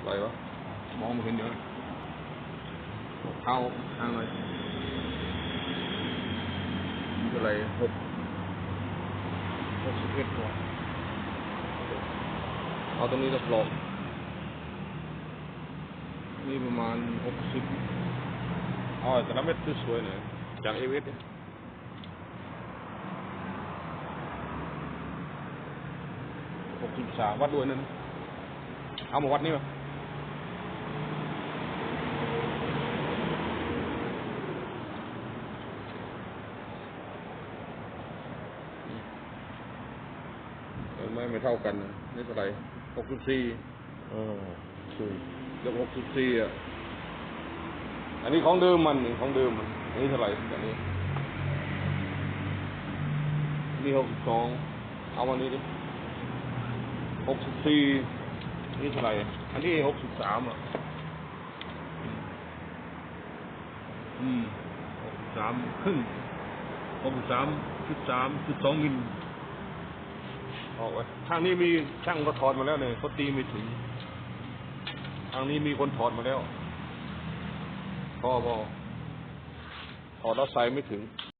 อะไรวะมองไม่เห็นเดี๋ยวเอาทางหน่อยเท่าไหรหกหกสิบเอ็ดกว่าเอาตรงนี้จะปลอกนี่ประมาณหกสิบเอาไอ้แต่ละเม็ดสวยๆหน่อยจากเอเวสเนี่ยหกสิบสามวัดด้วยนั่นเอามาวัดนี่มา ไม่ไม่เท่ากันนะนี่เท่าไหร่หกสิบสี่เออคือเกือบหกสิบสี่อะ อันนี้ของเดิมมันนี่ของเดิมมันอันนี้เท่าไหร่อันนี้นี่หกสิบสองเอาวันนี้ดิหกสิบสี่นี่เท่าไหร่อันนี้หกสิบสามอะ อืมหกสิบสามครึ่งหกสิบสามจุดสามจุดสองมิล ออกไปทางนี้มีช่างก็ถอดมาแล้วเนี่ยเขาตีไม่ถึง ทางนี้มีคนถอดมาแล้วพอพอถอดแล้วใส่ไม่ถึง